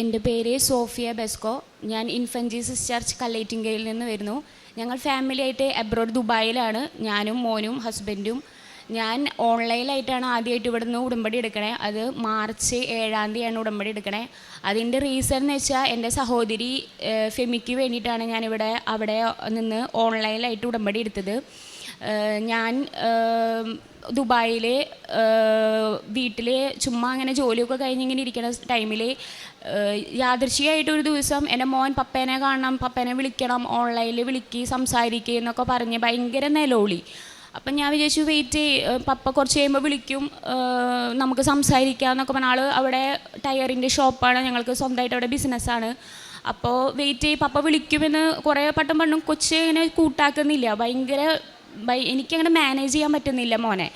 എന്റെ പേര് സോഫിയ ബെസ്കോ. ഞാൻ ഇൻഫൻജീസസ് ചർച്ച് കല്ലേറ്റിങ്കയിൽ നിന്ന് വരുന്നു. ഞങ്ങൾ ഫാമിലി ആയിട്ട് അബ്രോഡ് ദുബായിലാണ്. ഞാനും മോനും ഹസ്ബൻഡും ഞാൻ ഓൺലൈനായിട്ടാണ് ആദ്യമായിട്ട് ഇവിടുന്ന് ഉടമ്പടി എടുക്കണേ. അത് മാർച്ച് ഏഴാം തീയതിയാണ് ഉടമ്പടി എടുക്കണേ. അതിന്റെ റീസൺ എന്ന് വെച്ചാൽ എന്റെ സഹോദരി ഫെമിക്ക് വേണ്ടിയിട്ടാണ് ഞാനിവിടെ അവിടെ നിന്ന് ഓൺലൈനായിട്ട് ഉടമ്പടി എടുത്തത്. ഞാൻ ദുബായിലെ വീട്ടിലെ ചുമ്മാ അങ്ങനെ ജോലിയൊക്കെ കഴിഞ്ഞ് ഇങ്ങനെ ഇരിക്കുന്ന ടൈമിൽ യാദൃശികമായിട്ട് ഒരു ദിവസം എന്റെ മോൻ പപ്പേനെ കാണണം പപ്പേനെ വിളിക്കണം ഓൺലൈനിൽ വിളിക്കി സംസാരിക്കുക എന്നൊക്കെ പറഞ്ഞ് ഭയങ്കര നിലവിളി. അപ്പം ഞാൻ വിചാരിച്ചു വെയിറ്റ് പപ്പ കുറച്ച് കഴിയുമ്പോൾ വിളിക്കും നമുക്ക് സംസാരിക്കാം എന്നൊക്കെ പറഞ്ഞ ആൾ അവിടെ ടയറിന്റെ ഷോപ്പാണ് ഞങ്ങൾക്ക് സ്വന്തമായിട്ട് അവിടെ ബിസിനസ്സാണ്. അപ്പോൾ വെയിറ്റ് ചെയ്യും പപ്പ വിളിക്കുമെന്ന് കുറേ പട്ടം പണ്ടും കൊച്ചു ഇങ്ങനെ കൂട്ടാക്കുന്നില്ല ഭയങ്കര ഭയ എനിക്കങ്ങനെ മാനേജ് ചെയ്യാൻ പറ്റുന്നില്ല മോനെ.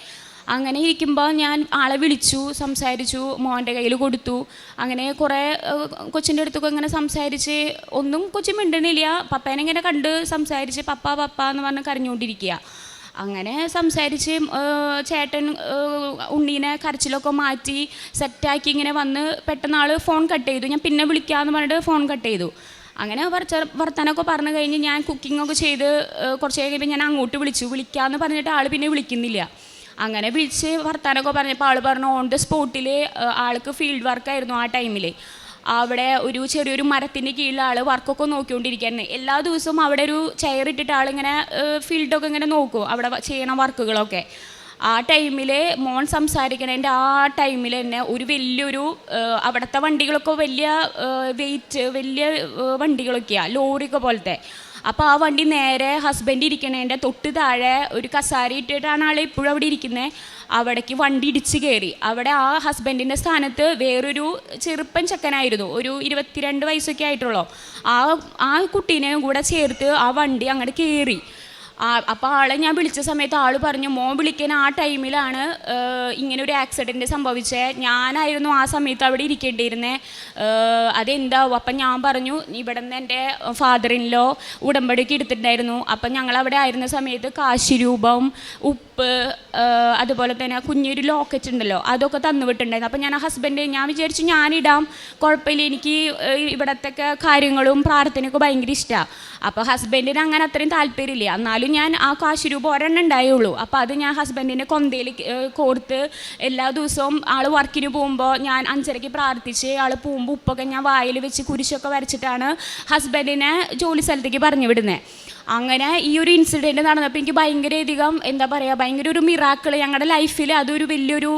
അങ്ങനെ ഇരിക്കുമ്പോൾ ഞാൻ ആളെ വിളിച്ചു സംസാരിച്ചു മോന്റെ കയ്യിൽ കൊടുത്തു. അങ്ങനെ കുറേ കൊച്ചിന്റെ അടുത്തൊക്കെ ഇങ്ങനെ സംസാരിച്ച് ഒന്നും കൊച്ചു മിണ്ടണില്ല. പപ്പേനെ ഇങ്ങനെ കണ്ട് സംസാരിച്ച് പപ്പ പപ്പ എന്ന് പറഞ്ഞ് കരഞ്ഞുകൊണ്ടിരിക്കുക അങ്ങനെ സംസാരിച്ച് ചേട്ടൻ ഉണ്ണീനെ കരച്ചിലൊക്കെ മാറ്റി സെറ്റാക്കി ഇങ്ങനെ വന്ന് പെട്ടെന്ന് ആൾ ഫോൺ കട്ട് ചെയ്തു. ഞാൻ പിന്നെ വിളിക്കാമെന്ന് പറഞ്ഞിട്ട് ഫോൺ കട്ട് ചെയ്തു. അങ്ങനെ വർച്ച വർത്തനമൊക്കെ പറഞ്ഞു കഴിഞ്ഞ് ഞാൻ കുക്കിംഗ് ഒക്കെ ചെയ്ത് കുറച്ച് കഴിയുമ്പോൾ ഞാൻ അങ്ങോട്ട് വിളിച്ചു. വിളിക്കാമെന്ന് പറഞ്ഞിട്ട് ആൾ പിന്നെ വിളിക്കുന്നില്ല. അങ്ങനെ വിളിച്ച് വർത്തനമൊക്കെ പറഞ്ഞപ്പോൾ ആൾ പറഞ്ഞു ഓൺ ദ സ്പോട്ടിൽ ആൾക്ക് ഫീൽഡ് വർക്കായിരുന്നു ആ ടൈമിൽ അവിടെ ഒരു ചെറിയൊരു മരത്തിന്റെ കീഴിൽ ആൾ വർക്കൊക്കെ നോക്കിക്കൊണ്ടിരിക്കുകയായിരുന്നു. എല്ലാ ദിവസവും അവിടെ ഒരു ചെയർ ഇട്ടിട്ട് ആളിങ്ങനെ ഫീൽഡൊക്കെ ഇങ്ങനെ നോക്കും. അവിടെ ചെയ്യണ വർക്കുകളൊക്കെ ആ ടൈമിൽ മോൻ സംസാരിക്കണതിന്റെ ആ ടൈമിൽ തന്നെ ഒരു വലിയൊരു അവിടുത്തെ വണ്ടികളൊക്കെ വലിയ വെയിറ്റ് വലിയ വണ്ടികളൊക്കെയാണ് ലോറിയൊക്കെ പോലത്തെ. അപ്പോൾ ആ വണ്ടി നേരെ ഹസ്ബൻഡ് ഇരിക്കണേന്റെ തൊട്ട് താഴെ ഒരു കസാരി ഇട്ടിട്ടാണ് ആൾ ഇപ്പോഴും അവിടെ ഇരിക്കുന്നത് അവിടേക്ക് വണ്ടി ഇടിച്ച് കയറി അവിടെ ആ ഹസ്ബൻഡിന്റെ സ്ഥാനത്ത് വേറൊരു ചെറുപ്പൻ ചെക്കനായിരുന്നു. ഒരു ഇരുപത്തിരണ്ട് വയസ്സൊക്കെ ആയിട്ടുള്ളൂ. ആ ആ കുട്ടീനെയും കൂടെ ചേർത്ത് ആ വണ്ടി അങ്ങോട്ട് കയറി അപ്പോൾ ആളെ ഞാൻ വിളിച്ച സമയത്ത് ആൾ പറഞ്ഞു മോൻ വിളിക്കാൻ ആ ടൈമിലാണ് ഇങ്ങനെ ഒരു ആക്സിഡന്റ് സംഭവിച്ചത് ഞാനായിരുന്നു ആ സമയത്ത് അവിടെ ഇരിക്കേണ്ടിയിരുന്നത് അതെന്താവും? അപ്പം ഞാൻ പറഞ്ഞു ഇവിടെ നിന്ന് എന്റെ ഫാദറിനിലോ ഉടമ്പടിക്ക് എടുത്തിട്ടുണ്ടായിരുന്നു. അപ്പം ഞങ്ങൾ അവിടെ ആയിരുന്ന സമയത്ത് കാശിരൂപം ഉപ്പ് അതുപോലെ തന്നെ കുഞ്ഞൊരു ലോക്കറ്റ് ഉണ്ടല്ലോ അതൊക്കെ തന്നുവിട്ടുണ്ടായിരുന്നു അപ്പം ഞാൻ ഹസ്ബൻഡ് ഞാൻ വിചാരിച്ചു ഞാനിടാം. കുഴപ്പമില്ല എനിക്ക് ഇവിടത്തെ കാര്യങ്ങളും പ്രാർത്ഥനയൊക്കെ ഭയങ്കര ഇഷ്ടമാണ് അപ്പോൾ ഹസ്ബൻഡിന് അങ്ങനെ അത്രയും താല്പര്യമില്ല. എന്നാലും ഞാൻ ആ കാശ് രൂപ ഒരെണ്ണം ഉണ്ടായുള്ളൂ. അപ്പോൾ അത് ഞാൻ ഹസ്ബൻഡിന്റെ കൊന്തയിൽ കോർത്ത് എല്ലാ ദിവസവും ആൾ വർക്കിന് പോകുമ്പോൾ ഞാൻ അഞ്ചരയ്ക്ക് പ്രാർത്ഥിച്ച് ആൾ പോകുമ്പോൾ ഉപ്പൊക്കെ ഞാൻ വായിൽ വെച്ച് കുരിശൊക്കെ വരച്ചിട്ടാണ് ഹസ്ബൻഡിനെ ജോലി സ്ഥലത്തേക്ക് പറഞ്ഞു വിടുന്നത് അങ്ങനെ ഈ ഒരു ഇൻസിഡന്റ് നടന്നപ്പോൾ എനിക്ക് ഭയങ്കരയധികം എന്താ പറയുക ഭയങ്കര ഒരു മിറാക്കിൾ ഞങ്ങളുടെ ലൈഫിൽ അതൊരു വലിയൊരു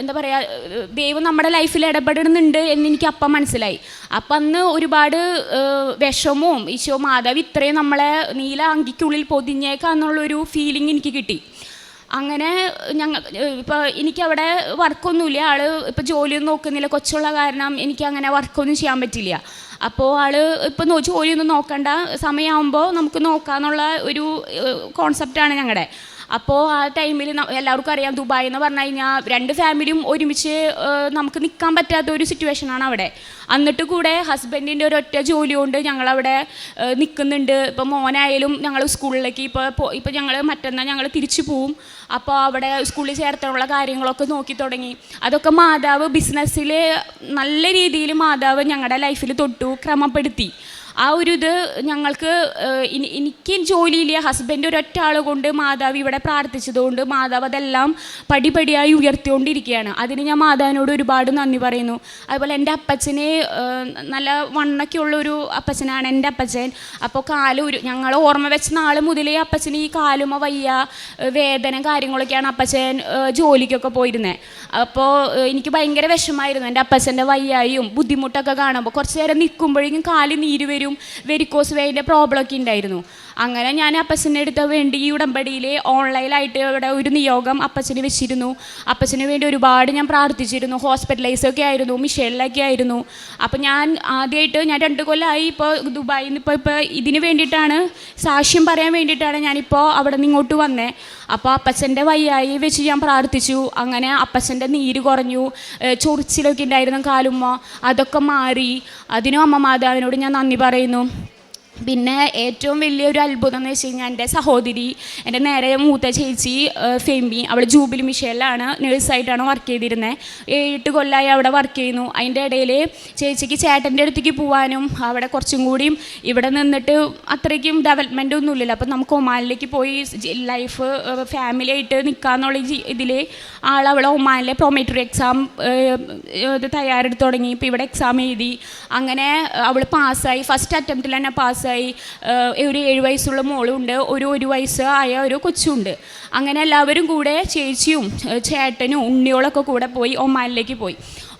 എന്താ പറയുക ദൈവം നമ്മുടെ ലൈഫിൽ ഇടപെടുന്നുണ്ട് എന്ന് എനിക്ക് അപ്പം മനസ്സിലായി. അപ്പം അന്ന് ഒരുപാട് വിഷമവും ഈശോ മാതാവ് ഇത്രയും നമ്മളെ നീല അങ്കിക്കുള്ളിൽ പൊതിഞ്ഞേക്കാം എന്നുള്ളൊരു ഫീലിംഗ് എനിക്ക് കിട്ടി. അങ്ങനെ ഞങ്ങൾ ഇപ്പോൾ എനിക്കവിടെ വർക്കൊന്നുമില്ല ആൾ ഇപ്പോൾ ജോലിയൊന്നും നോക്കുന്നില്ല. കൊച്ചുള്ള കാരണം എനിക്ക് അങ്ങനെ വർക്കൊന്നും ചെയ്യാൻ പറ്റില്ല. അപ്പോൾ ആൾ ഇപ്പം ജോലിയൊന്നും നോക്കണ്ട. സമയമാകുമ്പോൾ നമുക്ക് നോക്കാന്നുള്ള ഒരു കോൺസെപ്റ്റാണ് ഞങ്ങളുടെ അപ്പോൾ ആ ടൈമിൽ എല്ലാവർക്കും അറിയാം ദുബായ് എന്ന് പറഞ്ഞു കഴിഞ്ഞാൽ രണ്ട് ഫാമിലിയും ഒരുമിച്ച് നമുക്ക് നിൽക്കാൻ പറ്റാത്ത ഒരു സിറ്റുവേഷൻ ആണ് അവിടെ. എന്നിട്ട് കൂടെ ഹസ്ബൻഡിന്റെ ഒരൊറ്റ ജോലി കൊണ്ട് ഞങ്ങളവിടെ നിൽക്കുന്നുണ്ട് ഇപ്പോൾ മോനായാലും ഞങ്ങൾ സ്കൂളിലേക്ക് ഇപ്പോൾ ഇപ്പോൾ ഞങ്ങൾ മറ്റന്നാൾ ഞങ്ങൾ തിരിച്ചു പോവും. അപ്പോൾ അവിടെ സ്കൂളിൽ ചേർത്താനുള്ള കാര്യങ്ങളൊക്കെ നോക്കി തുടങ്ങി. അതൊക്കെ മാതാവ് ബിസിനസ്സിൽ നല്ല രീതിയിൽ മാതാവ് ഞങ്ങളുടെ ലൈഫിൽ തൊട്ടു ക്രമപ്പെടുത്തി. ആ ഒരു ഇത് ഞങ്ങൾക്ക് എനിക്ക് ജോലിയില്ല. ഹസ്ബൻഡ് ഒരൊറ്റ ആൾ കൊണ്ട് മാതാവ് ഇവിടെ പ്രാർത്ഥിച്ചതുകൊണ്ട് മാതാവ് അതെല്ലാം പടിപടിയായി ഉയർത്തിക്കൊണ്ടിരിക്കുകയാണ്. അതിന് ഞാൻ മാതാവിനോട് ഒരുപാട് നന്ദി പറയുന്നു. അതുപോലെ എന്റെ അപ്പച്ചനെ നല്ല വണ്ണൊക്കെ ഉള്ളൊരു അപ്പച്ചനാണ് എന്റെ അപ്പച്ചൻ. അപ്പോൾ കാൽ ഒരു ഞങ്ങൾ ഓർമ്മ വെച്ച നാൾ മുതലേ അപ്പച്ചന് ഈ കാലുമ വയ്യ വേദന കാര്യങ്ങളൊക്കെയാണ് അപ്പച്ചൻ ജോലിക്കൊക്കെ പോയിരുന്നത് അപ്പോൾ എനിക്ക് ഭയങ്കര വിഷമായിരുന്നു എന്റെ അപ്പച്ചന്റെ വയ്യായും ബുദ്ധിമുട്ടൊക്കെ കാണുമ്പോൾ. കുറച്ച് നേരം നിൽക്കുമ്പോഴേക്കും കാൽ നീര് വരും. വെരിക്കോസ് വേന്റെ പ്രോബ്ലം ഒക്കെ ഉണ്ടായിരുന്നു അങ്ങനെ ഞാൻ അപ്പച്ചന്റെ അടുത്ത് വേണ്ടി ഈ ഉടമ്പടിയിൽ ഓൺലൈനായിട്ട് ഇവിടെ ഒരു നിയോഗം അപ്പച്ചന് വെച്ചിരുന്നു. അപ്പച്ചന് വേണ്ടി ഒരുപാട് ഞാൻ പ്രാർത്ഥിച്ചിരുന്നു. ഹോസ്പിറ്റലൈസൊക്കെ ആയിരുന്നു മിഷേലിലൊക്കെ ആയിരുന്നു. അപ്പോൾ ഞാൻ ആദ്യമായിട്ട് ഞാൻ രണ്ട് കൊല്ലമായി ഇപ്പോൾ ദുബായിൽ നിന്ന് ഇപ്പോൾ ഇപ്പോൾ ഇതിന് വേണ്ടിയിട്ടാണ് സാക്ഷ്യം പറയാൻ വേണ്ടിയിട്ടാണ് ഞാനിപ്പോൾ അവിടെ നിന്ന് ഇങ്ങോട്ട് വന്നേ. അപ്പോൾ അപ്പച്ചന്റെ വയ്യായി വെച്ച് ഞാൻ പ്രാർത്ഥിച്ചു. അങ്ങനെ അപ്പച്ചന്റെ നീര് കുറഞ്ഞു. ചൊറിച്ചിലൊക്കെ ഉണ്ടായിരുന്നു കാലുമ്മ. അതൊക്കെ മാറി. അതിനും അമ്മ മാതാവിനോട് ഞാൻ നന്ദി പറയുന്നു. പിന്നെ ഏറ്റവും വലിയൊരു അത്ഭുതം എന്ന് വെച്ച് കഴിഞ്ഞാൽ എന്റെ സഹോദരി എന്റെ നേരെ മൂത്ത ചേച്ചി ഫെമി അവൾ ജൂബിലി മിഷേലിലാണ് നേഴ്സായിട്ടാണ് വർക്ക് ചെയ്തിരുന്നത് ഏഴെട്ട് കൊല്ലമായി അവിടെ വർക്ക് ചെയ്യുന്നു. അതിന്റെ ഇടയിൽ ചേച്ചിക്ക് ചേട്ടന്റെ അടുത്തേക്ക് പോകാനും അവിടെ കുറച്ചും കൂടിയും ഇവിടെ നിന്നിട്ട് അത്രയ്ക്കും ഡെവലപ്മെന്റ് ഒന്നും ഇല്ലല്ലോ. അപ്പം നമുക്ക് ഒമാനിലേക്ക് പോയി ലൈഫ് ഫാമിലി ആയിട്ട് നിൽക്കാന്നുള്ള ഇതിൽ ആൾ അവൾ ഒമാനിലെ പ്രൊമേറ്ററി എക്സാം ഇത് തയ്യാറെടുത്ത് തുടങ്ങി. ഇപ്പോൾ ഇവിടെ എക്സാം എഴുതി. അങ്ങനെ അവൾ പാസ്സായി ഫസ്റ്റ് അറ്റംപ്റ്റിൽ തന്നെ പാസ്സായി ഒരു ഏഴ് വയസ്സുള്ള മോളുണ്ട് ഒരു ഒരു വയസ്സ് ആയ ഒരു കൊച്ചുണ്ട്. അങ്ങനെ എല്ലാവരും കൂടെ ചേച്ചിയും ചേട്ടനും ഉണ്ണിയോളൊക്കെ കൂടെ പോയി ഒമാനിലേക്ക് പോയി.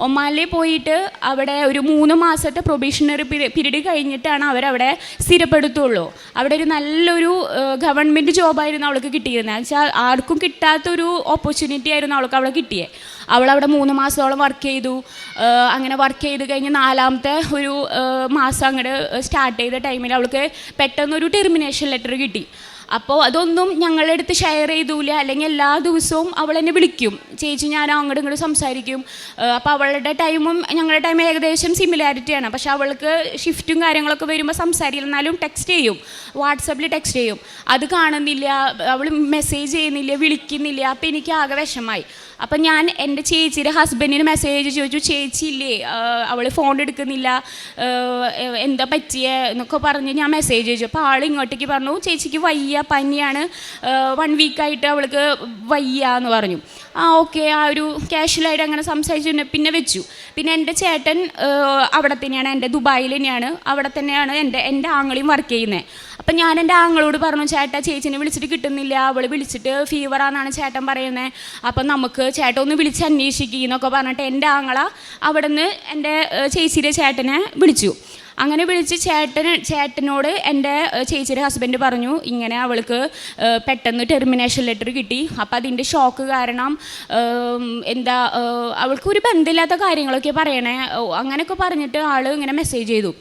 ഒമാനിൽ പോയിട്ട് അവിടെ ഒരു മൂന്ന് മാസത്തെ പ്രൊബേഷണറി പീരീഡ് കഴിഞ്ഞിട്ടാണ് അവരവിടെ സ്ഥിരപ്പെടുത്തുള്ളൂ. അവിടെ ഒരു നല്ലൊരു ഗവൺമെന്റ് ജോബായിരുന്നു അവൾക്ക് കിട്ടിയിരുന്നത്. വെച്ചാൽ ആർക്കും കിട്ടാത്തൊരു ഓപ്പർച്യൂണിറ്റി ആയിരുന്നു അവൾക്ക് അവിടെ കിട്ടിയത് അവളവിടെ മൂന്ന് മാസത്തോളം വർക്ക് ചെയ്തു. അങ്ങനെ വർക്ക് ചെയ്ത് കഴിഞ്ഞ് നാലാമത്തെ ഒരു മാസം അങ്ങോട്ട് സ്റ്റാർട്ട് ചെയ്ത ടൈമിൽ അവൾക്ക് പെട്ടെന്നൊരു ടെർമിനേഷൻ ലെറ്റർ കിട്ടി. അപ്പോൾ അതൊന്നും ഞങ്ങളുടെ അടുത്ത് ഷെയർ ചെയ്തൂല. അല്ലെങ്കിൽ എല്ലാ ദിവസവും അവൾ എന്നെ വിളിക്കും. ചേച്ചി ഞാൻ അങ്ങോട്ട് ഇങ്ങോട്ട് സംസാരിക്കും. അപ്പോൾ അവളുടെ ടൈമും ഞങ്ങളുടെ ടൈം ഏകദേശം സിമിലാരിറ്റിയാണ് പക്ഷെ അവൾക്ക് ഷിഫ്റ്റും കാര്യങ്ങളൊക്കെ വരുമ്പോൾ സംസാരിക്കുന്നാലും ടെക്സ്റ്റ് ചെയ്യും. വാട്സപ്പിൽ ടെക്സ്റ്റ് ചെയ്യും. അത് കാണുന്നില്ല. അവൾ മെസ്സേജ് ചെയ്യുന്നില്ല വിളിക്കുന്നില്ല. അപ്പോൾ എനിക്ക് ആകെ വിഷമായി. അപ്പം ഞാൻ എന്റെ ചേച്ചിയുടെ ഹസ്ബൻഡിന് മെസ്സേജ് ചോദിച്ചു ചേച്ചി ഇല്ലേ? അവൾ ഫോൺ എടുക്കുന്നില്ല. എന്താ പറ്റിയേ? എന്നൊക്കെ പറഞ്ഞ് ഞാൻ മെസ്സേജ് ചോദിച്ചു. അപ്പോൾ ആൾ ഇങ്ങോട്ടേക്ക് പറഞ്ഞു ചേച്ചിക്ക് വയ്യ. പനിയാണ് വൺ വീക്കായിട്ട് അവൾക്ക് വയ്യ എന്ന് പറഞ്ഞു. ആ ഓക്കെ ആ ഒരു കാഷ്വലായിട്ട് അങ്ങനെ സംസാരിച്ചു പിന്നെ- വെച്ചു. പിന്നെ എന്റെ ചേട്ടൻ അവിടെ തന്നെയാണ് എന്റെ ദുബായിൽ തന്നെയാണ്. അവിടെ തന്നെയാണ് എന്റെ എന്റെ ആങ്ങളെയും വർക്ക് ചെയ്യുന്നത് അപ്പം ഞാൻ എന്റെ ആങ്ങളോട് പറഞ്ഞു ചേട്ടാ ചേച്ചിനെ വിളിച്ചിട്ട് കിട്ടുന്നില്ല. അവൾ വിളിച്ചിട്ട് ഫീവറാന്നാണ് ചേട്ടൻ പറയുന്നത് അപ്പം നമുക്ക് ചേട്ടൻ ഒന്ന് വിളിച്ച് അന്വേഷിക്കുക എന്നൊക്കെ പറഞ്ഞിട്ട് എന്റെ ആങ്ങള അവിടെ നിന്ന് എന്റെ ചേച്ചിയുടെ ചേട്ടനെ വിളിച്ചു. അങ്ങനെ വിളിച്ച് ചേട്ടൻ ചേട്ടനോട് എന്റെ ചേച്ചിയുടെ ഹസ്ബൻഡ് പറഞ്ഞു ഇങ്ങനെ അവൾക്ക് പെട്ടെന്ന് ടെർമിനേഷൻ ലെറ്റർ കിട്ടി. അപ്പോൾ അതിന്റെ ഷോക്ക് കാരണം എന്താ അവൾക്ക് ഒരു ബന്ധമില്ലാത്ത കാര്യങ്ങളൊക്കെ പറയണേ. അങ്ങനെയൊക്കെ പറഞ്ഞിട്ട് ആൾ ഇങ്ങനെ മെസ്സേജ് ചെയ്തു.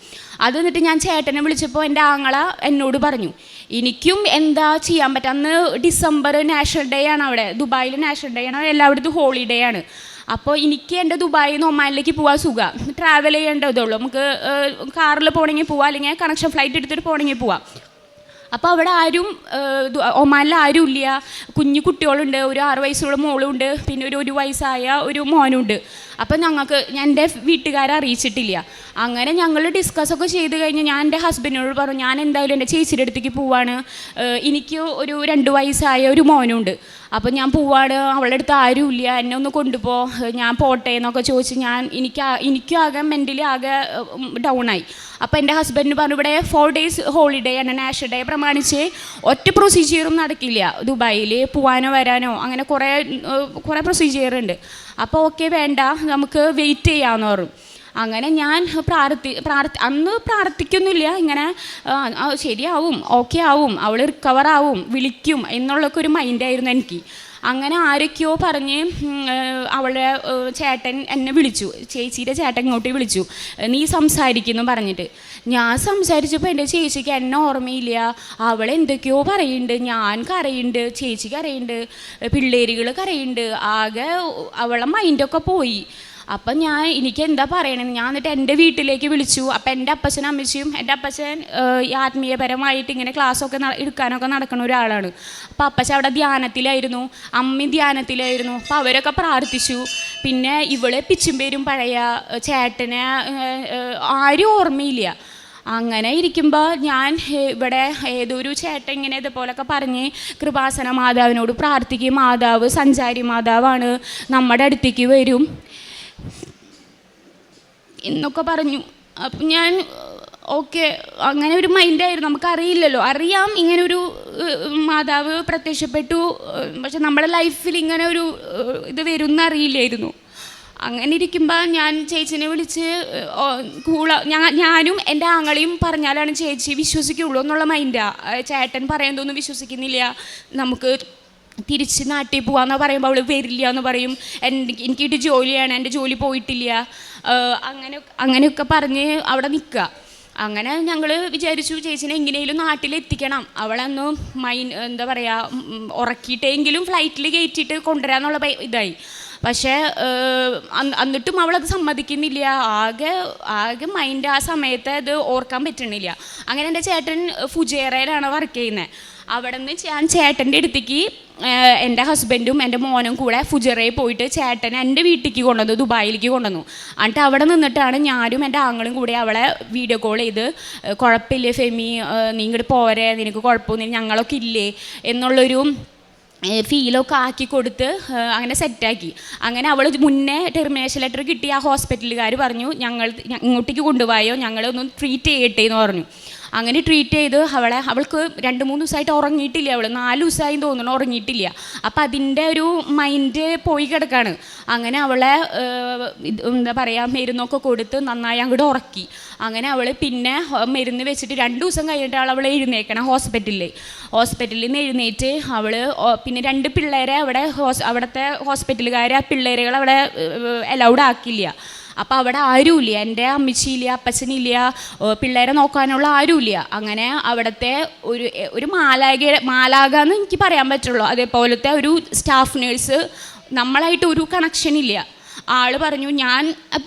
അത് എന്നിട്ട് ഞാൻ ചേട്ടനെ വിളിച്ചപ്പോൾ എന്റെ ആങ്ങള എന്നോട് പറഞ്ഞു എനിക്കും എന്താ ചെയ്യാൻ പറ്റുക അന്ന് ഡിസംബർ നാഷണൽ ഡേ ആണ് അവിടെ. ദുബായിൽ നാഷണൽ ഡേ ആണ്. എല്ലായിടത്തും ഹോളിഡേ ആണ്. അപ്പോൾ എനിക്ക് എന്റെ ദുബായിൽ നിന്ന് ഒമാനിലേക്ക് പോകാൻ സുഖം. ട്രാവൽ ചെയ്യേണ്ടതുള്ളൂ നമുക്ക് കാറിൽ പോകണമെങ്കിൽ പോവാം അല്ലെങ്കിൽ കണക്ഷൻ ഫ്ലൈറ്റ് എടുത്തിട്ട് പോകണമെങ്കിൽ പോവാം. അപ്പോൾ അവിടെ ആരും ഒമാനിൽ ആരും ഇല്ല കുഞ്ഞു കുട്ടികളുണ്ട് ഒരു ആറ് വയസ്സുള്ള മോളുണ്ട് പിന്നെ ഒരു ഒരു വയസ്സായ ഒരു മോനുണ്ട്. അപ്പം ഞങ്ങൾക്ക് ഞാൻ എന്റെ വീട്ടുകാരെ അറിയിച്ചിട്ടില്ല. അങ്ങനെ ഞങ്ങൾ ഡിസ്കസ് ഒക്കെ ചെയ്ത് കഴിഞ്ഞ് ഞാൻ എന്റെ ഹസ്ബൻഡിനോട് പറഞ്ഞു ഞാൻ എന്തായാലും എന്റെ ചേച്ചിയുടെ അടുത്തേക്ക് പോവാണ്. എനിക്ക് ഒരു രണ്ട് വയസ്സായ ഒരു മോനുണ്ട്. അപ്പം ഞാൻ പോവാണ് അവളുടെ അടുത്ത് ആരുമില്ല. എന്നെ ഒന്ന് കൊണ്ടുപോ. ഞാൻ പോട്ടെ എന്നൊക്കെ ചോദിച്ച് ഞാൻ എനിക്ക് എനിക്കും ആകെ മെന്റലി ആകെ ഡൗൺ ആയി. അപ്പോൾ എന്റെ ഹസ്ബൻഡ് പറഞ്ഞു ഇവിടെ ഫോർ ഡേയ്സ് ഹോളിഡേ ആണ് നാഷണൽ ഡേ പ്രമാണിച്ച് ഒറ്റ പ്രൊസീജിയറും നടക്കില്ല. ദുബായിൽ പോവാനോ വരാനോ അങ്ങനെ കുറേ കുറേ പ്രൊസീജിയർ ഉണ്ട്. അപ്പോൾ ഓക്കെ വേണ്ട നമുക്ക് വെയിറ്റ് ചെയ്യാമെന്ന് പറഞ്ഞു. അങ്ങനെ ഞാൻ പ്രാർത്ഥി പ്രാർത്ഥി അന്ന് പ്രാർത്ഥിക്കൊന്നുമില്ല. ഇങ്ങനെ ശരിയാവും ഓക്കെ ആവും അവൾ റിക്കവർ ആവും വിളിക്കും എന്നുള്ളൊക്കെ ഒരു മൈൻഡായിരുന്നു എനിക്ക്. അങ്ങനെ ആരൊക്കെയോ പറഞ്ഞ് അവളെ ചേട്ടൻ എന്നെ വിളിച്ചു. ചേച്ചിയുടെ ചേട്ടൻ ഇങ്ങോട്ട് വിളിച്ചു. നീ സംസാരിക്കുന്നു പറഞ്ഞിട്ട്. ഞാൻ സംസാരിച്ചപ്പോൾ എന്റെ ചേച്ചിക്ക് എന്നെ ഓർമ്മയില്ല. അവൾ എന്തൊക്കെയോ പറയുന്നുണ്ട് ഞാൻ കരയുണ്ട്. ചേച്ചി കരയുന്നുണ്ട് പിള്ളേരുകൾ കരയുണ്ട്. ആകെ അവളെ മൈൻഡൊക്കെ പോയി. അപ്പം ഞാൻ എനിക്ക് എന്താ പറയണത് ഞാൻ എന്നിട്ട് എന്റെ വീട്ടിലേക്ക് വിളിച്ചു. അപ്പം എന്റെ അപ്പച്ചനും അമ്മച്ചിയും എന്റെ അപ്പച്ചൻ ഈ ആത്മീയപരമായിട്ട് ഇങ്ങനെ ക്ലാസ്സൊക്കെ എടുക്കാനൊക്കെ നടക്കുന്ന ഒരാളാണ്. അപ്പം അപ്പച്ച അവിടെ ധ്യാനത്തിലായിരുന്നു. അമ്മി ധ്യാനത്തിലായിരുന്നു. അപ്പം അവരൊക്കെ പ്രാർത്ഥിച്ചു. പിന്നെ ഇവളെ പിച്ചും പേരും പഴയ ചേട്ടനെ ആരും ഓർമ്മയില്ല. അങ്ങനെ ഇരിക്കുമ്പോൾ ഞാൻ ഇവിടെ ഏതൊരു ചേട്ടൻ ഇങ്ങനെ ഇതുപോലൊക്കെ പറഞ്ഞ് കൃപാസന മാതാവിനോട് പ്രാർത്ഥിക്കും. മാതാവ് സഞ്ചാരി മാതാവാണ്. നമ്മുടെ അടുത്തേക്ക് വരും. എന്നൊക്കെ പറഞ്ഞു. അപ്പം ഞാൻ ഓക്കെ അങ്ങനെ ഒരു മൈൻഡായിരുന്നു നമുക്കറിയില്ലല്ലോ. അറിയാം ഇങ്ങനെ ഒരു മാതാവ് പ്രത്യക്ഷപ്പെട്ടു. പക്ഷെ നമ്മുടെ ലൈഫിൽ ഇങ്ങനെ ഒരു ഇത് വരും അറിയില്ലായിരുന്നു. അങ്ങനെ ഇരിക്കുമ്പോൾ ഞാൻ ചേച്ചിനെ വിളിച്ച് കൂള ഞാനും എന്റെ ആങ്ങളെയും പറഞ്ഞാലാണ് ചേച്ചി വിശ്വസിക്കുള്ളൂ എന്നുള്ള മൈൻഡാണ് ചേട്ടൻ പറയുന്നതൊന്നും വിശ്വസിക്കുന്നില്ല. നമുക്ക് തിരിച്ച് നാട്ടിൽ പോവാന്ന് പറയുമ്പോൾ അവൾ വരില്ല എന്ന് പറയും. എനിക്ക് എനിക്കിട്ട് ജോലിയാണ് എന്റെ ജോലി പോയിട്ടില്ല. അങ്ങനെ അങ്ങനെയൊക്കെ പറഞ്ഞ് അവിടെ നിൽക്കുക അങ്ങനെ ഞങ്ങൾ വിചാരിച്ചു ചേച്ചിനെ എങ്ങനെയും നാട്ടിലെത്തിക്കണം. അവളന്ന് മൈൻ എന്താ പറയുക ഉറക്കിയിട്ടെങ്കിലും ഫ്ലൈറ്റിൽ കയറ്റിയിട്ട് കൊണ്ടുവരാന്നുള്ള ഇതായി. പക്ഷേ എന്നിട്ടും അവളത് സമ്മതിക്കുന്നില്ല. ആകെ ആകെ മൈൻഡ് ആ സമയത്ത് അത് ഓർക്കാൻ പറ്റണില്ല. അങ്ങനെ എന്റെ ചേട്ടൻ ഫുജേറയിലാണ് വർക്ക് ചെയ്യുന്നത് അവിടെ നിന്ന് ഞാൻ ചേട്ടന്റെ അടുത്തേക്ക് എന്റെ ഹസ്ബൻഡും എന്റെ മോനും കൂടെ ഫുജറയിൽ പോയിട്ട് ചേട്ടൻ എന്റെ വീട്ടിലേക്ക് കൊണ്ടുവന്നു ദുബായിലേക്ക് കൊണ്ടുവന്നു. എന്നിട്ട് അവിടെ നിന്നിട്ടാണ് ഞാനും എന്റെ ആങ്ങളും കൂടെ അവളെ വീഡിയോ കോൾ ചെയ്ത് കുഴപ്പമില്ലേ ഫെമി? നീ ഇങ്ങോട്ട് പോരെ നിനക്ക് കുഴപ്പമൊന്നുമില്ല ഞങ്ങളൊക്കെ ഇല്ലേ എന്നുള്ളൊരു ഫീലൊക്കെ ആക്കി കൊടുത്ത് അങ്ങനെ സെറ്റാക്കി അങ്ങനെ അവൾ മുന്നേ ടെർമിനേഷൻ ലെറ്റർ കിട്ടിയ ആ ഹോസ്പിറ്റലുകാർ പറഞ്ഞു ഞങ്ങൾ ഇങ്ങോട്ടേക്ക് കൊണ്ടുപോയോ ഞങ്ങളൊന്നും ട്രീറ്റ് ചെയ്യട്ടെ എന്ന് പറഞ്ഞു. അങ്ങനെ ട്രീറ്റ് ചെയ്ത് അവളെ അവൾക്ക് രണ്ട് മൂന്ന് ദിവസമായിട്ട് ഉറങ്ങിയിട്ടില്ല അവൾ നാല് ദിവസമായി തോന്നുന്നു ഉറങ്ങിയിട്ടില്ല. അപ്പം അതിന്റെ ഒരു മൈൻഡ് പോയി കിടക്കാണ്. അങ്ങനെ അവളെ എന്താ പറയുക മരുന്നൊക്കെ കൊടുത്ത് നന്നായി അങ്ങോട്ട് ഉറക്കി. അങ്ങനെ അവൾ പിന്നെ മരുന്ന് വെച്ചിട്ട് രണ്ട് ദിവസം കഴിഞ്ഞിട്ട് അവൾ അവളെ എഴുന്നേക്കണം ഹോസ്പിറ്റലിൽ ഹോസ്പിറ്റലിൽ നിന്ന് എഴുന്നേറ്റ് അവൾ പിന്നെ രണ്ട് പിള്ളേരെ അവിടെ അവിടുത്തെ ഹോസ്പിറ്റലുകാരെ ആ പിള്ളേരുകൾ അവിടെ അലൗഡ് ആക്കില്ല അപ്പോൾ അവിടെ ആരുമില്ല എന്റെ അമ്മച്ചിയില്ല അപ്പച്ചനില്ല പിള്ളേരെ നോക്കാനുള്ള ആരുമില്ല അങ്ങനെ അവിടുത്തെ ഒരു ഒരു മാലാക മാലാക എന്ന് എനിക്ക് പറയാൻ പറ്റുള്ളൂ. അതേപോലത്തെ ഒരു സ്റ്റാഫ് നേഴ്സ് നമ്മളായിട്ട് ഒരു കണക്ഷൻ ഇല്ല. ആൾ പറഞ്ഞു ഞാൻ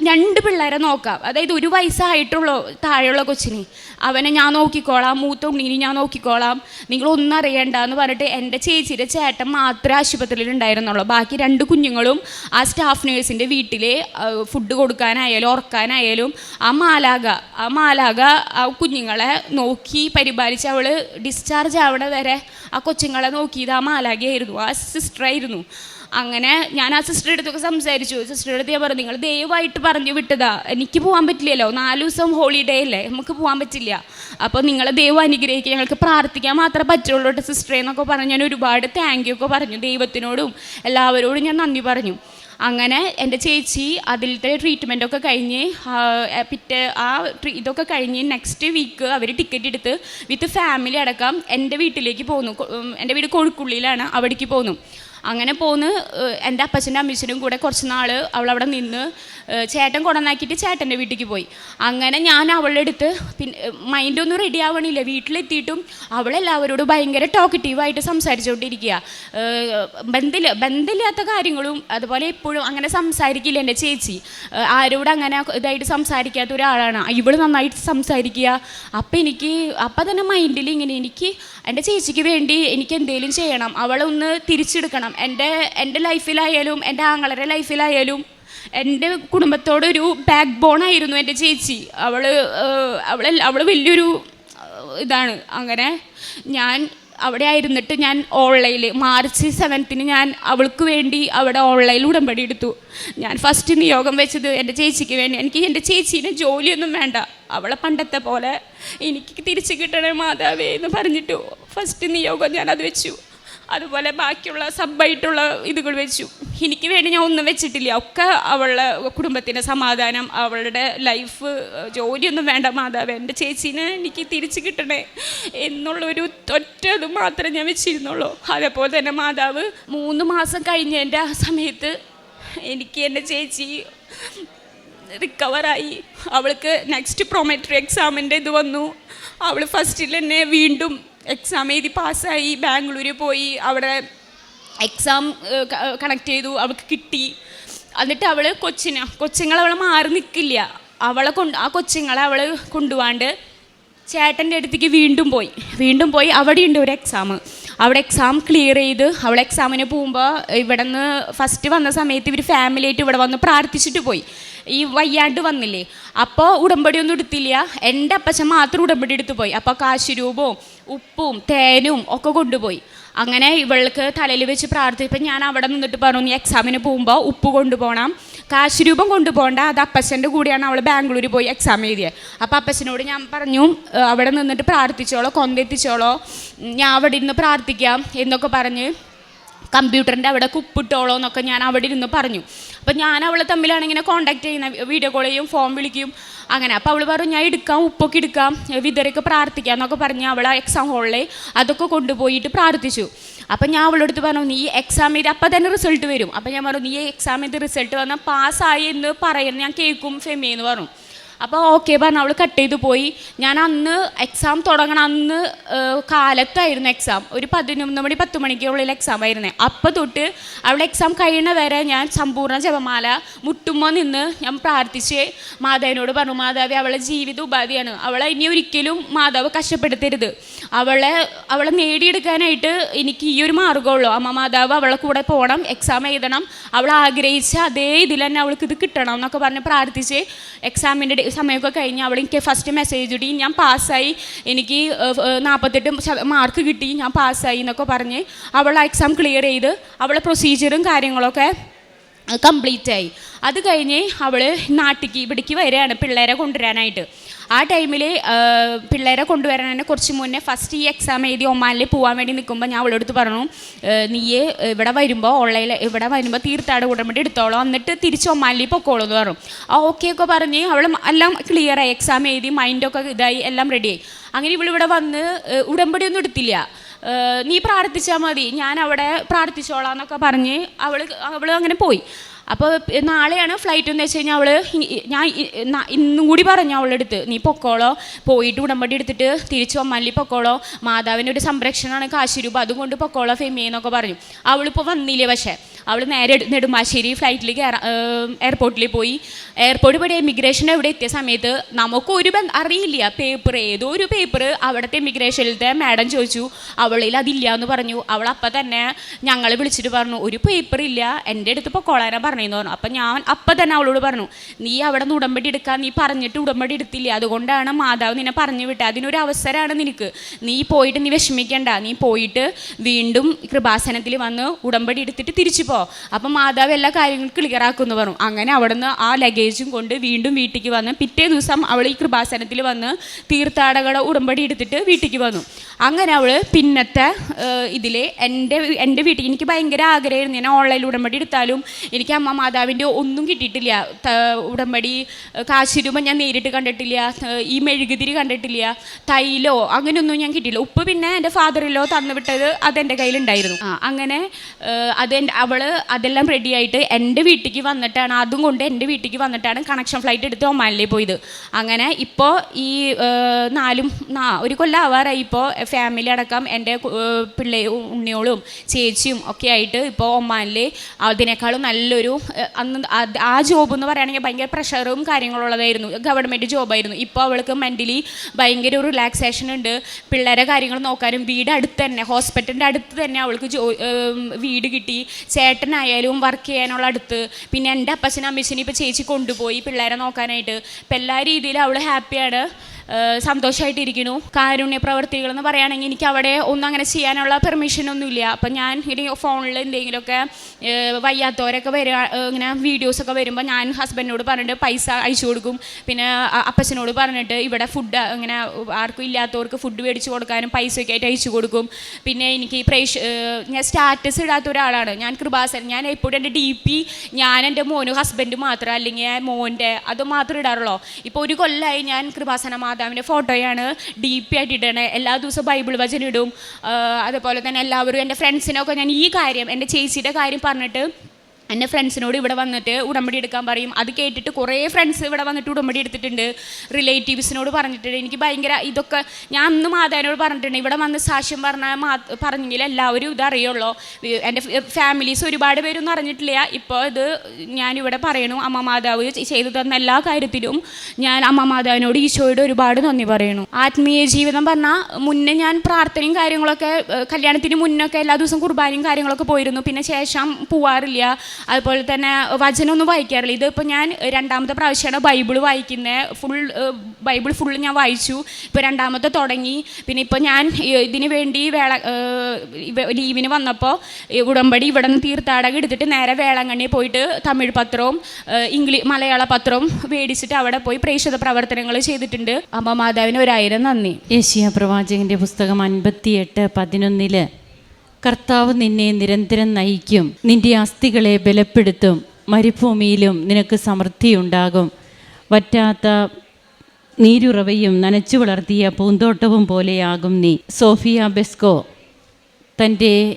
രണ്ട് പിള്ളേരെ നോക്കാം. അതായത് ഒരു വയസ്സായിട്ടുള്ളൂ താഴെയുള്ള കൊച്ചിനെ. അവനെ ഞാൻ നോക്കിക്കോളാം മൂത്ത ഉണ്ണീനെ ഞാൻ നോക്കിക്കോളാം. നിങ്ങളൊന്നും അറിയണ്ട എന്ന് പറഞ്ഞിട്ട് എന്റെ ചേച്ചിയുടെ ചേട്ടൻ മാത്രമേ ആശുപത്രിയിൽ ഉണ്ടായിരുന്നുള്ളൂ. ബാക്കി രണ്ട് കുഞ്ഞുങ്ങളും ആ സ്റ്റാഫ് നേഴ്സിന്റെ വീട്ടിൽ ഫുഡ് കൊടുക്കാനായാലും ഉറക്കാനായാലും ആ മാലാക ആ മാലാക ആ കുഞ്ഞുങ്ങളെ നോക്കി പരിപാലിച്ച് അവൾ ഡിസ്ചാർജ് ആവണ വരെ ആ കൊച്ചുങ്ങളെ നോക്കിയത് ആ മാലാകയായിരുന്നു ആ സിസ്റ്ററായിരുന്നു അങ്ങനെ ഞാൻ ആ സിസ്റ്ററുടെ അടുത്തൊക്കെ സംസാരിച്ചു. സിസ്റ്ററുടെ അടുത്ത് ഞാൻ പറഞ്ഞു നിങ്ങൾ ദയവായിട്ട് പറഞ്ഞു വിട്ടതാ. എനിക്ക് പോകാൻ പറ്റില്ലല്ലോ. നാലു ദിവസം ഹോളിഡേ അല്ലേ? നമുക്ക് പോകാൻ പറ്റില്ല. അപ്പോൾ നിങ്ങൾ ദൈവം അനുഗ്രഹിക്കുക ഞങ്ങൾക്ക് പ്രാർത്ഥിക്കാൻ മാത്രമേ പറ്റുള്ളൂ കേട്ടോ സിസ്റ്ററെ എന്നൊക്കെ പറഞ്ഞു. ഞാൻ ഒരുപാട് താങ്ക് യു ഒക്കെ പറഞ്ഞു ദൈവത്തിനോടും എല്ലാവരോടും ഞാൻ നന്ദി പറഞ്ഞു. അങ്ങനെ എന്റെ ചേച്ചി അതിലത്തെ ട്രീറ്റ്മെന്റൊക്കെ കഴിഞ്ഞ് പിറ്റേ ആ ഇതൊക്കെ കഴിഞ്ഞ് നെക്സ്റ്റ് വീക്ക് അവർ ടിക്കറ്റ് എടുത്ത് വിത്ത് ഫാമിലി അടക്കം എന്റെ വീട്ടിലേക്ക് പോന്നു. എന്റെ വീട് കോഴിക്കുള്ളിയിലാണ് അവിടേക്ക് പോന്നു. അങ്ങനെ പോന്ന് എന്റെ അപ്പച്ചന്റെ അമ്മച്ചനും കൂടെ കുറച്ച് നാൾ അവളവിടെ നിന്ന് ചേട്ടൻ കൊടന്നാക്കിയിട്ട് ചേട്ടന്റെ വീട്ടിലേക്ക് പോയി. അങ്ങനെ ഞാൻ അവളുടെ അടുത്ത് പിന്നെ മൈൻഡൊന്നും റെഡി ആവണില്ല. വീട്ടിലെത്തിയിട്ടും അവളെല്ലാവരോടും ഭയങ്കര ടോക്കറ്റീവായിട്ട് സംസാരിച്ചുകൊണ്ടിരിക്കുക. ബന്ധില്ല ബന്ധമില്ല ബന്ധമില്ലാത്ത കാര്യങ്ങളും അതുപോലെ എപ്പോഴും അങ്ങനെ സംസാരിക്കില്ല എന്റെ ചേച്ചി. ആരോടും അങ്ങനെ ഇതായിട്ട് സംസാരിക്കാത്ത ഒരാളാണ്. ഇവൾ നന്നായിട്ട് സംസാരിക്കുക. അപ്പം എനിക്ക് അപ്പം തന്നെ മൈൻഡിൽ ഇങ്ങനെ എനിക്ക് എന്റെ ചേച്ചിക്ക് വേണ്ടി എനിക്ക് എന്തെങ്കിലും ചെയ്യണം. അവളെ ഒന്ന് തിരിച്ചെടുക്കണം. എന്റെ എന്റെ ലൈഫിലായാലും എന്റെ ആങ്ങളുടെ ലൈഫിലായാലും എന്റെ കുടുംബത്തോടൊരു ബാക്ക് ബോൺ ആയിരുന്നു എന്റെ ചേച്ചി. അവൾ അവൾ അവൾ വലിയൊരു ഇതാണ്. അങ്ങനെ ഞാൻ അവിടെ ആയിരുന്നിട്ട് ഞാൻ ഓൺലൈനിൽ മാർച്ച് സെവൻത്തിന് ഞാൻ അവൾക്ക് വേണ്ടി അവിടെ ഓൺലൈനിൽ ഉടമ്പടി എടുത്തു. ഞാൻ ഫസ്റ്റ് നിയോഗം വെച്ചത് എന്റെ ചേച്ചിക്ക് വേണ്ടി. എനിക്ക് എന്റെ ചേച്ചീനെ ജോലിയൊന്നും വേണ്ട. അവളെ പണ്ടത്തെ പോലെ എനിക്ക് തിരിച്ചു കിട്ടണേ മാതാവേ എന്ന് പറഞ്ഞിട്ട് ഫസ്റ്റ് നിയോഗം ഞാൻ അത് വെച്ചു. അതുപോലെ ബാക്കിയുള്ള സബ്ബായിട്ടുള്ള ഇതുകൾ വെച്ചു. എനിക്ക് വേണ്ടി ഞാൻ ഒന്നും വെച്ചിട്ടില്ല. ഒക്കെ അവളുടെ കുടുംബത്തിന്റെ സമാധാനം അവളുടെ ലൈഫ് ജോലിയൊന്നും വേണ്ട മാതാവ് എന്റെ ചേച്ചീനെ എനിക്ക് തിരിച്ചു കിട്ടണേ എന്നുള്ളൊരു ഒറ്റ ഇത് മാത്രമേ ഞാൻ വെച്ചിരുന്നുള്ളൂ. അതേപോലെ തന്നെ മാതാവ് മൂന്ന് മാസം കഴിഞ്ഞതിന്റെ ആ സമയത്ത് എനിക്ക് എന്റെ ചേച്ചി റിക്കവറായി അവൾക്ക് നെക്സ്റ്റ് പ്രൊമേറ്ററി എക്സാമിന്റെ ഇത് വന്നു. അവൾ ഫസ്റ്റിൽ തന്നെ വീണ്ടും എക്സാം എഴുതി പാസ്സായി ബാംഗ്ലൂർ പോയി അവിടെ എക്സാം കണക്ട് ചെയ്തു അവൾക്ക് കിട്ടി. എന്നിട്ട് അവൾ കൊച്ചിന് കൊച്ചുങ്ങൾ അവൾ മാറി നിൽക്കില്ല അവളെ കൊണ്ട് ആ കൊച്ചുങ്ങളെ അവൾ കൊണ്ടുപോകാണ്ട് ചേട്ടന്റെ അടുത്തേക്ക് വീണ്ടും പോയി. വീണ്ടും പോയി അവിടെയുണ്ട് ഒരു എക്സാം അവിടെ എക്സാം ക്ലിയർ ചെയ്ത് അവളെ എക്സാമിന് പോകുമ്പോൾ ഇവിടെ നിന്ന് ഫസ്റ്റ് വന്ന സമയത്ത് ഇവർ ഫാമിലിയായിട്ട് ഇവിടെ വന്ന് പ്രാർത്ഥിച്ചിട്ട് പോയി. ഈ വയ്യാണ്ട് വന്നില്ലേ? അപ്പോൾ ഉടമ്പടി ഒന്നും എടുത്തില്ല. എന്റെ അപ്പച്ചൻ മാത്രം ഉടമ്പടി എടുത്തു പോയി. അപ്പോൾ കാശുരൂപവും ഉപ്പും തേനും ഒക്കെ കൊണ്ടുപോയി. അങ്ങനെ ഇവൾക്ക് തലയിൽ വെച്ച് പ്രാർത്ഥിച്ചപ്പോൾ ഞാൻ അവിടെ നിന്നിട്ട് പറഞ്ഞു നീ എക്സാമിന് പോകുമ്പോൾ ഉപ്പ് കൊണ്ടുപോകണം. കാശ് രൂപം കൊണ്ടുപോകണ്ട. അത് അപ്പച്ചന്റെ കൂടെയാണ് അവൾ ബാംഗ്ലൂർ പോയി എക്സാം എഴുതിയത് അപ്പോൾ അപ്പച്ചനോട് ഞാൻ പറഞ്ഞു അവിടെ നിന്നിട്ട് പ്രാർത്ഥിച്ചോളോ കൊന്തെത്തിച്ചോളോ. ഞാൻ അവിടെ ഇരുന്ന് പ്രാർത്ഥിക്കാം എന്നൊക്കെ പറഞ്ഞ് കമ്പ്യൂട്ടറിന്റെ അവിടെ കുപ്പിട്ടോളോ എന്നൊക്കെ ഞാൻ അവിടെ ഇരുന്ന് പറഞ്ഞു. അപ്പം ഞാൻ അവളെ തമ്മിലാണ് ഇങ്ങനെ കോൺടാക്ട് ചെയ്യുന്ന. വീഡിയോ കോൾ ചെയ്യും ഫോൺ വിളിക്കും അങ്ങനെ. അപ്പോൾ അവൾ പറഞ്ഞു ഞാൻ എടുക്കാം ഉപ്പൊക്കെ എടുക്കാം വിതരൊക്കെ പ്രാർത്ഥിക്കാം എന്നൊക്കെ പറഞ്ഞ് അവൾ എക്സാം ഹോളിലെ അതൊക്കെ കൊണ്ടുപോയിട്ട് പ്രാർത്ഥിച്ചു. അപ്പം ഞാൻ അവളടുത്ത് പറഞ്ഞു നീ എക്സാം ചെയ്ത് അപ്പം തന്നെ റിസൾട്ട് വരും. അപ്പം ഞാൻ പറഞ്ഞു നീ എക്സാം ചെയ്ത് റിസൾട്ട് വന്നാൽ പാസ്സായി എന്ന് പറയുന്നത് ഞാൻ കേൾക്കും ഫെമി എന്ന് പറഞ്ഞു. അപ്പോൾ ഓക്കെ പറഞ്ഞു അവൾ കട്ട് ചെയ്തു പോയി. ഞാൻ അന്ന് എക്സാം തുടങ്ങണം അന്ന് കാലത്തായിരുന്നു എക്സാം ഒരു പതിനൊന്ന് മണി പത്ത് മണിക്കുള്ളിൽ എക്സാം ആയിരുന്നേ. അപ്പോൾ തൊട്ട് അവളെ എക്സാം കഴിയുന്ന വരെ ഞാൻ സമ്പൂർണ ജപമാല മുട്ടുമ്പോൾ നിന്ന് ഞാൻ പ്രാർത്ഥിച്ച് മാതാവിനോട് പറഞ്ഞു മാതാവി അവളെ ജീവിത ഉപാധിയാണ്. അവളെ ഇനി ഒരിക്കലും മാതാവ് കഷ്ടപ്പെടുത്തരുത്. അവളെ അവളെ നേടിയെടുക്കാനായിട്ട് എനിക്ക് ഈ ഒരു മാർഗമുള്ളൂ. അമ്മ മാതാവ് അവളെ കൂടെ പോകണം എക്സാം എഴുതണം. അവൾ ആഗ്രഹിച്ച അതേ ഇതിൽ തന്നെ അവൾക്ക് ഇത് കിട്ടണം എന്നൊക്കെ പറഞ്ഞ് പ്രാർത്ഥിച്ച് എക്സാമിന്റെ സമയമൊക്കെ കഴിഞ്ഞ് അവൾ എനിക്ക് ഫസ്റ്റ് മെസ്സേജ് ഇടി. ഞാൻ പാസ്സായി. എനിക്ക് നാൽപ്പത്തെട്ട് മാർക്ക് കിട്ടി. ഞാൻ പാസ്സായി എന്നൊക്കെ പറഞ്ഞ് അവൾ എക്സാം ക്ലിയർ ചെയ്ത് അവളെ പ്രൊസീജിയറും കാര്യങ്ങളൊക്കെ കംപ്ലീറ്റ് ആയി. അത് കഴിഞ്ഞ് അവൾ നാട്ടിലേക്ക് ഇവിടേക്ക് വരികയാണ് പിള്ളേരെ കൊണ്ടുവരാനായിട്ട്. ആ ടൈമിൽ പിള്ളേരെ കൊണ്ടുവരാനായിട്ട് കുറച്ച് മുന്നേ ഫസ്റ്റ് ഈ എക്സാം എഴുതി ഒമാനിൽ പോകാൻ വേണ്ടി നിൽക്കുമ്പോൾ ഞാൻ അവളെടുത്ത് പറഞ്ഞു നീയെ ഇവിടെ വരുമ്പോൾ ഓൺലൈനിൽ ഇവിടെ വരുമ്പോൾ തീർത്ഥാട ഉടമ്പടി എടുത്തോളൂ എന്നിട്ട് തിരിച്ച് ഒമാനിൽ പൊക്കോളൂ എന്ന് പറഞ്ഞു. ആ ഓക്കെ ഒക്കെ പറഞ്ഞ് അവൾ എല്ലാം ക്ലിയറായി എക്സാം എഴുതി മൈൻഡൊക്കെ ഇതായി എല്ലാം റെഡിയായി അങ്ങനെ ഇവളിവിടെ വന്ന് ഉടമ്പടിയൊന്നും എടുത്തില്ല. നീ പ്രാർത്ഥിച്ചാൽ മതി ഞാൻ അവിടെ പ്രാർത്ഥിച്ചോളാം എന്നൊക്കെ പറഞ്ഞ് അവൾ അവൾ അങ്ങനെ പോയി. അപ്പോൾ നാളെയാണ് ഫ്ലൈറ്റ് എന്ന് വെച്ച് കഴിഞ്ഞാൽ അവൾ ഞാൻ ഇന്നും കൂടി പറഞ്ഞു അവളുടെ അടുത്ത് നീ പൊക്കോളോ പോയിട്ട് ഉടമ്പടി എടുത്തിട്ട് തിരിച്ചു ഒമ്മല്ലി പൊക്കോളോ മാതാവിന്റെ ഒരു സംരക്ഷണമാണ് കാശിരൂപ അതുകൊണ്ട് പൊക്കോളോ ഫെമി എന്നൊക്കെ പറഞ്ഞു. അവളിപ്പോൾ വന്നില്ലേ പക്ഷേ അവൾ നേരെ നെടുമ്പാശ്ശേരി ഫ്ലൈറ്റിൽ എയർപോർട്ടിൽ പോയി. എയർപോർട്ട് ഇവിടെ ഇമിഗ്രേഷൻ എവിടെ എത്തിയ സമയത്ത് നമുക്ക് ഒരു ബന്ധം അറിയില്ല. പേപ്പർ ഏതോ ഒരു പേപ്പർ അവിടുത്തെ ഇമിഗ്രേഷനിലത്തെ മാഡം ചോദിച്ചു. അവളിൽ അതില്ല എന്ന് പറഞ്ഞു. അവൾ അപ്പം തന്നെ ഞങ്ങളെ വിളിച്ചിട്ട് പറഞ്ഞു ഒരു പേപ്പർ ഇല്ല. എന്റെ അടുത്ത് ഇപ്പോൾ കൊളാന പറഞ്ഞെന്ന് പറഞ്ഞു. അപ്പം ഞാൻ അപ്പം തന്നെ അവളോട് പറഞ്ഞു നീ അവിടെ നിന്ന് ഉടമ്പടി എടുക്കാൻ നീ പറഞ്ഞിട്ട് ഉടമ്പടി എടുത്തില്ല. അതുകൊണ്ടാണ് മാതാവ് നിന്നെ പറഞ്ഞു വിട്ടത്. അതിനൊരു അവസരമാണ് നിനക്ക്. നീ പോയിട്ട് നീ വിഷമിക്കണ്ട. നീ പോയിട്ട് വീണ്ടും കൃപാസനത്തിൽ വന്ന് ഉടമ്പടി എടുത്തിട്ട് തിരിച്ചു പോ. അപ്പം മാതാവ് എല്ലാ കാര്യങ്ങളും ക്ലിയർ ആക്കുമെന്ന് പറഞ്ഞു. അങ്ങനെ അവിടെ നിന്ന് ആ ലഗേജും കൊണ്ട് വീണ്ടും വീട്ടിലേക്ക് വന്ന് പിറ്റേ ദിവസം അവൾ ഈ കൃപാസനത്തിൽ വന്ന് തീർത്ഥാടക ഉടമ്പടി എടുത്തിട്ട് വീട്ടിലേക്ക് വന്നു. അങ്ങനെ അവൾ പിന്നത്തെ ഇതിൽ എന്റെ എന്റെ വീട്ടിൽ എനിക്ക് ഭയങ്കര ആഗ്രഹമായിരുന്നു. ഞാൻ ഓൺലൈനിൽ ഉടമ്പടി എടുത്താലും എനിക്ക് അമ്മ മാതാവിന്റെ ഒന്നും കിട്ടിയിട്ടില്ല. ഉടമ്പടി ഏഹ്, കാശിരൂപ ഞാൻ നേരിട്ട് കണ്ടിട്ടില്ല. ഈ മെഴുകുതിരി കണ്ടിട്ടില്ല. തൈലോ അങ്ങനെയൊന്നും ഞാൻ കിട്ടിയില്ല. ഉപ്പ് പിന്നെ എന്റെ ഫാദറിലോ തന്നു വിട്ടത് അതെന്റെ കയ്യിലുണ്ടായിരുന്നു. ആ അങ്ങനെ അത് അവൾ അതെല്ലാം റെഡിയായിട്ട് എന്റെ വീട്ടിലേക്ക് വന്നിട്ടാണ്. അതും കൊണ്ട് എന്റെ വീട്ടിലേക്ക് വന്നിട്ടാണ് കണക്ഷൻ ഫ്ലൈറ്റ് എടുത്ത് ഒമാനിലേ പോയത്. അങ്ങനെ ഇപ്പോൾ ഈ നാലും ഒരു കൊല്ലം ആവാറായി ഇപ്പോൾ ഫാമിലി അടക്കം എന്റെ പിള്ളേ ഉണ്ണിയോളും ചേച്ചിയും ഒക്കെ ആയിട്ട് ഇപ്പോൾ ഒമാനിൽ അതിനേക്കാളും നല്ലൊരു അന്ന് ആ ജോബ് എന്ന് പറയുകയാണെങ്കിൽ ഭയങ്കര പ്രഷറും കാര്യങ്ങളുള്ളതായിരുന്നു. ഗവൺമെന്റ് ജോബായിരുന്നു ഇപ്പോൾ അവൾക്ക് മെന്റലി ഭയങ്കര ഒരു റിലാക്സേഷൻ ഉണ്ട്. പിള്ളേരെ കാര്യങ്ങൾ നോക്കാനും വീട് അടുത്ത് തന്നെ ഹോസ്പിറ്റലിന്റെ അടുത്ത് തന്നെ അവൾക്ക് ജോ വീട് കിട്ടി. ചേട്ടനായാലും വർക്ക് ചെയ്യാനുള്ള അടുത്ത്. പിന്നെ എന്റെ അപ്പച്ചനും അമ്മച്ചനും ഇപ്പോൾ ചേച്ചി കൊണ്ടുപോയി പിള്ളേരെ നോക്കാനായിട്ട്. ഇപ്പം എല്ലാ രീതിയിലും അവൾ ഹാപ്പിയാണ് സന്തോഷമായിട്ടിരിക്കുന്നു കാരുണ്യ പ്രവർത്തികൾ എന്ന് പറയുകയാണെങ്കിൽ എനിക്ക് അവിടെ ഒന്നും അങ്ങനെ ചെയ്യാനുള്ള പെർമിഷൻ ഒന്നുമില്ല. അപ്പം ഞാൻ ഇനി ഫോണിൽ എന്തെങ്കിലുമൊക്കെ വയ്യാത്തവരൊക്കെ വരിക ഇങ്ങനെ വീഡിയോസൊക്കെ വരുമ്പോൾ ഞാൻ ഹസ്ബൻഡിനോട് പറഞ്ഞിട്ട് പൈസ അയച്ചു കൊടുക്കും. പിന്നെ അപ്പച്ചനോട് പറഞ്ഞിട്ട് ഇവിടെ ഫുഡ് ഇങ്ങനെ ആർക്കും ഇല്ലാത്തവർക്ക് ഫുഡ് മേടിച്ച് കൊടുക്കാനും പൈസയൊക്കെ ആയിട്ട് അയച്ചു കൊടുക്കും. പിന്നെ എനിക്ക് പ്രേക്ഷ ഞാൻ സ്റ്റാറ്റസ് ഇടാത്ത ഒരാളാണ്. ഞാൻ കൃപാസൻ. ഞാൻ എപ്പോഴും എന്റെ ഡി പി ഞാൻ എന്റെ മോനും ഹസ്ബൻഡ് മാത്രം അല്ലെങ്കിൽ മോന്റെ അത് മാത്രം ഇടാറുള്ളൂ. ഇപ്പോൾ ഒരു കൊല്ലമായി ഞാൻ കൃപാസന മാതാവിന്റെ ഫോട്ടോയാണ് ഡി പി ആയിട്ട് ഇടണേ എല്ലാ ദിവസവും ബൈബിൾ വചനം ഇടും. അതുപോലെ തന്നെ എല്ലാവരും എന്റെ ഫ്രണ്ട്സിനൊക്കെ ഞാൻ ഈ കാര്യം എന്റെ ചേച്ചിയുടെ കാര്യം പറഞ്ഞിട്ട് എന്റെ ഫ്രണ്ട്സിനോട് ഇവിടെ വന്നിട്ട് ഉടമ്പടി എടുക്കാൻ പറയും. അത് കേട്ടിട്ട് കുറേ ഫ്രണ്ട്സ് ഇവിടെ വന്നിട്ട് ഉടമ്പടി എടുത്തിട്ടുണ്ട്. റിലേറ്റീവ്സിനോട് പറഞ്ഞിട്ടുണ്ട്. എനിക്ക് ഭയങ്കര ഇതൊക്കെ ഞാൻ അന്ന് മാതാവിനോട് പറഞ്ഞിട്ടുണ്ട്. ഇവിടെ വന്ന് സാക്ഷ്യം പറഞ്ഞാൽ മാ പറഞ്ഞെങ്കിൽ എല്ലാവരും ഇത് അറിയുള്ളൂ. എന്റെ ഫാമിലീസ് ഒരുപാട് പേരൊന്നും അറിഞ്ഞിട്ടില്ല. ഇപ്പോൾ ഇത് ഞാനിവിടെ പറയണു. അമ്മ മാതാവ് ചെയ്തു തന്ന എല്ലാ കാര്യത്തിലും ഞാൻ അമ്മ മാതാവിനോട് ഈശോയോട് ഒരുപാട് നന്ദി പറയണു. ആത്മീയ ജീവിതം പറഞ്ഞാൽ മുന്നേ ഞാൻ പ്രാർത്ഥനയും കാര്യങ്ങളൊക്കെ കല്യാണത്തിന് മുന്നൊക്കെ എല്ലാ ദിവസവും കുർബാനയും കാര്യങ്ങളൊക്കെ പോയിരുന്നു. പിന്നെ ശേഷം പോവാറില്ല. അതുപോലെ തന്നെ വചനമൊന്നും വായിക്കാറില്ല. ഇതിപ്പോൾ ഞാൻ രണ്ടാമത്തെ പ്രാവശ്യമാണ് ബൈബിൾ വായിക്കുന്നത് ഫുൾ ബൈബിൾ ഫുൾ ഞാൻ വായിച്ചു. ഇപ്പോൾ രണ്ടാമത്തെ തുടങ്ങി. പിന്നെ ഇപ്പോൾ ഞാൻ ഇതിന് വേണ്ടി വേള ലീവിന് വന്നപ്പോൾ ഉടമ്പടി ഇവിടെ നിന്ന് തീർത്ഥാടകം എടുത്തിട്ട് നേരെ വേളാങ്കണ്ണി പോയിട്ട് തമിഴ് പത്രവും ഇംഗ്ലീഷ് മലയാള പത്രവും മേടിച്ചിട്ട് അവിടെ പോയി പ്രേക്ഷിത പ്രവർത്തനങ്ങൾ ചെയ്തിട്ടുണ്ട്. അമ്മ മാതാവിന് ഒരായിരം നന്ദി. യേശിയ പ്രവാചകന്റെ പുസ്തകം അൻപത്തിയെട്ട് പതിനൊന്നിൽ കർത്താവ് നിന്നെ നിരന്തരം നയിക്കും. നിന്റെ അസ്ഥികളെ ബലപ്പെടുത്തും. മരുഭൂമിയിലും നിനക്ക് സമൃദ്ധിയുണ്ടാകും. വറ്റാത്ത നീരുറവയും നനച്ചു വളർത്തിയ പൂന്തോട്ടവും പോലെയാകും നീ. സോഫിയ ബെസ്കോ തന്റെ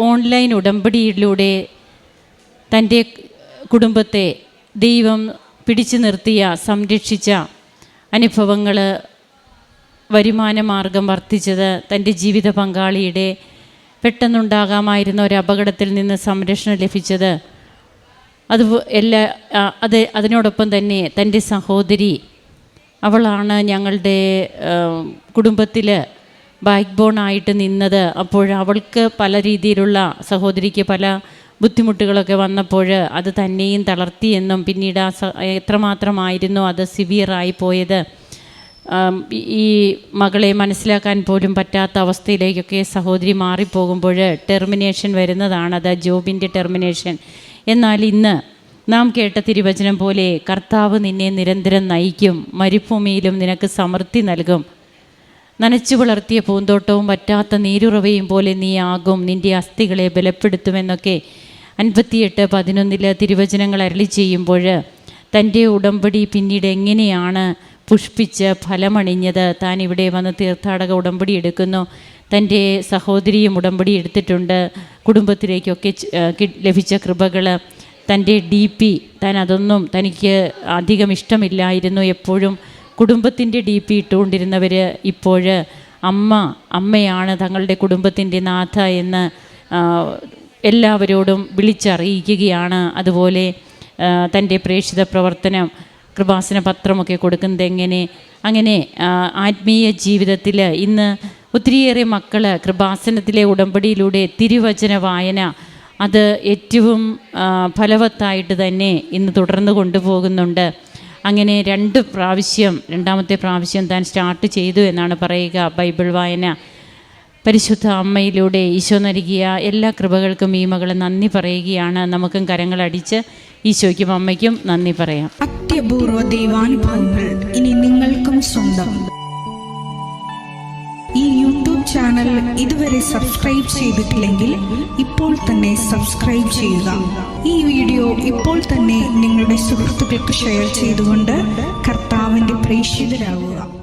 ഓൺലൈൻ ഉടമ്പടിയിലൂടെ തന്റെ കുടുംബത്തെ ദൈവം പിടിച്ചു നിർത്തിയ സംരക്ഷിച്ച അനുഭവങ്ങൾ വരുമാനമാർഗം വർദ്ധിച്ചത് തന്റെ ജീവിത പങ്കാളിയുടെ പെട്ടെന്നുണ്ടാകാമായിരുന്ന ഒരു അപകടത്തിൽ നിന്ന് സംരക്ഷണം ലഭിച്ചത്. അത് എല്ലാ അത് അതിനോടൊപ്പം തന്നെ തന്റെ സഹോദരി അവളാണ് ഞങ്ങളുടെ കുടുംബത്തിൽ ബാക്ക് ബോൺ ആയിട്ട് നിന്നത്. അപ്പോൾ അവൾക്ക് പല രീതിയിലുള്ള സഹോദരിക്ക് പല ബുദ്ധിമുട്ടുകളൊക്കെ വന്നപ്പോൾ അത് തന്നെയും തളർത്തിയെന്നും പിന്നീട് ആ എത്രമാത്രമായിരുന്നു അത് സിവിയറായി പോയത്. ഈ- മകളെ മനസ്സിലാക്കാൻ പോലും പറ്റാത്ത അവസ്ഥയിലേക്കൊക്കെ സഹോദരി മാറിപ്പോകുമ്പോൾ ടെർമിനേഷൻ വരുന്നതാണത് ജോബിന്റെ ടെർമിനേഷൻ. എന്നാൽ ഇന്ന് നാം കേട്ട തിരുവചനം പോലെ കർത്താവ് നിന്നെ നിരന്തരം നയിക്കും മരുഭൂമിയിലും നിനക്ക് സമൃദ്ധി നൽകും. നനച്ചു വളർത്തിയ പൂന്തോട്ടവും പറ്റാത്ത നീരുറവയും പോലെ നീ ആകും നിന്റെ അസ്ഥികളെ ബലപ്പെടുത്തുമെന്നൊക്കെ അൻപത്തിയെട്ട് പതിനൊന്നിൽ തിരുവചനങ്ങൾ അരളി ചെയ്യുമ്പോൾ തന്റെ ഉടമ്പടി പിന്നീട് എങ്ങനെയാണ് പുഷ്പിച്ച് ഫലമണിഞ്ഞത് താൻ ഇവിടെ വന്ന് തീർത്ഥാടക ഉടമ്പടി എടുക്കുന്നു. തന്റെ സഹോദരിയും ഉടമ്പടി എടുത്തിട്ടുണ്ട്. കുടുംബത്തിലേക്കൊക്കെ ലഭിച്ച കൃപകൾ തന്റെ ഡി പി താൻ അതൊന്നും തനിക്ക് അധികം ഇഷ്ടമില്ലായിരുന്നു എപ്പോഴും. കുടുംബത്തിന്റെ ഡി പി ഇട്ടുകൊണ്ടിരുന്നവർ ഇപ്പോൾ അമ്മ അമ്മയാണ് തങ്ങളുടെ കുടുംബത്തിന്റെ നാഥ എന്ന് എല്ലാവരോടും വിളിച്ചറിയിക്കുകയാണ്. അതുപോലെ തന്റെ പ്രേക്ഷിത പ്രവർത്തനം കൃപാസന പത്രമൊക്കെ കൊടുക്കുന്നത് എങ്ങനെ? അങ്ങനെ ആത്മീയ ജീവിതത്തിൽ ഇന്ന് ഒത്തിരിയേറെ മക്കൾ കൃപാസനത്തിലെ ഉടമ്പടിയിലൂടെ തിരുവചന വായന അത് ഏറ്റവും ഫലവത്തായിട്ട് തന്നെ ഇന്ന് തുടർന്ന് കൊണ്ടുപോകുന്നുണ്ട്. അങ്ങനെ രണ്ട് പ്രാവശ്യം രണ്ടാമത്തെ പ്രാവശ്യം താൻ സ്റ്റാർട്ട് ചെയ്തു എന്നാണ് പറയുക ബൈബിൾ വായന. പരിശുദ്ധ അമ്മയിലൂടെ ഈശോ നൽകിയ എല്ലാ കൃപകൾക്കും ഈ മകൾ നന്ദി പറയുകയാണ്. നമുക്കും കരങ്ങളടിച്ച് ഈശോയ്ക്കും അമ്മയ്ക്കും നന്ദി പറയാം. അത്യപൂർവ ദൈവാനുഭവങ്ങൾ ഇനി നിങ്ങൾക്കും സ്വന്തം. ഈ യൂട്യൂബ് ചാനൽ ഇതുവരെ സബ്സ്ക്രൈബ് ചെയ്തിട്ടില്ലെങ്കിൽ ഇപ്പോൾ തന്നെ സബ്സ്ക്രൈബ് ചെയ്യുക. ഈ വീഡിയോ ഇപ്പോൾ തന്നെ നിങ്ങളുടെ സുഹൃത്തുക്കൾക്ക് ഷെയർ ചെയ്തുകൊണ്ട് കർത്താവിന്റെ പ്രേക്ഷിതരാകുക.